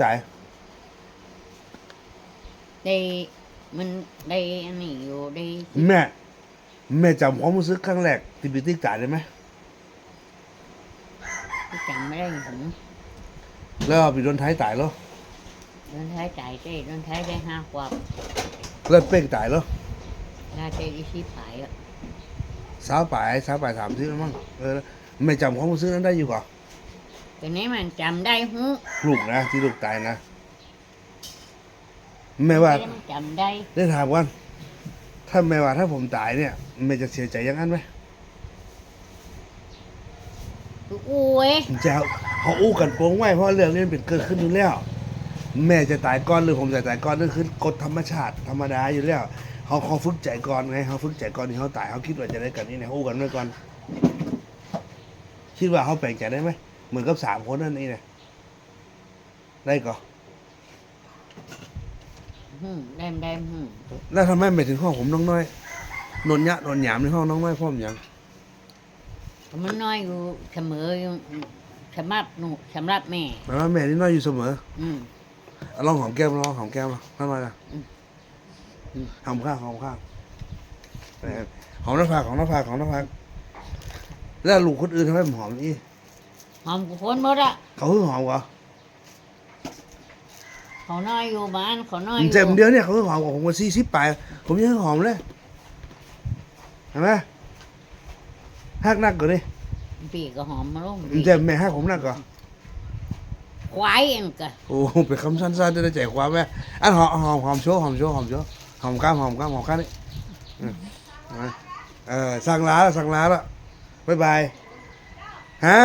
ใจได้มันได้อันนี้อยู่ได้แม่ แม่จำความรู้สึกครั้งแรกที่พี่ติ๊กจ่ายได้ไหมที่จำไม่ได้ผมแล้วพี่โดนท้ายตายแล้วโดนท้ายจ่ายเต้โดนท้ายได้ห้าขวบแล้วเป้งตายแล้วถ้าเต้อีชีพหายอะสาวป่ายสาวป่ายสามที่แล้วมั้งเออแม่จำความรู้สึกนั้นได้อยู่ก่อน แต่นี้มันจำได้หูลูกนะ ที่ลูกตายนะ แม่ว่าแต่มันจำได้ ได้ถามกันถ้าแม่ว่าถ้าผมตายเนี่ยแม่จะเสียใจอยังนั้นไหมคืออุ้ยจะเขาอู้กันโปงไว้เพราะเรื่องนี้มันเป็นเกิดขึ้นอยู่แล้ว แม่จะตายก่อนหรือผมจะตายก่อนนั่นคือกฎธรรมชาติธรรมดาอยู่แล้วเขาเขาฝึกใจก่อนไงเขาฝึกใจก่อนที่เขาตายเขาคิดว่าจะได้กันนี่นะอู้กันไว้ก่อนคิดว่าเขาแปลงใจได้ไหม เหมือนกับสามคนนั่นนี่นะได้ก่อนหืมได้ได้หืมแล้วทำไมไม่ถึงห้องผมน้องน้อยนนยะนนหยามในห้องน้องน้อยพ่อมนยังมันน้อยอยู่เสมออยู่สำหรับหนูสำหรับแม่หมายว่าแม่นี่น้อยอยู่เสมอ อืมเอาลองหอมแก้มลองหอมแก้มมาทำไมล่ะอืมอืมหอมข้างหอมข้างเออหอมหน้าผากหอมหน้าผากหอมหน้าผากแล้วลูกคนอื่นทำไมผมหอมนี่ หอมกูคนหมดอะเขาเพิ่งหอมกว่าเขาน้อยอยู่บ้านเขาน้อยผมอยู่เจ็บเดียวเนี่ยเขาเพิ่งหอมกว่าผมมาสี่สิบปลายผมยังหอมเลยเห็นไหมหักนักกว่าดิปีก็หอมมาลงผมเจ็บแม่หักผมนักกว่าควายเองก็โอ้โหเป็นคำสั้นๆจะได้ใจความแม่อันหอมหอมหอมโชว์หอมโชว์หอมโชว์หอมกล้ามหอมกล้ามหอมข้างนี่อืมเอาเออสั่งลาแล้วสั่งลาแล้วบ๊ายบายฮะ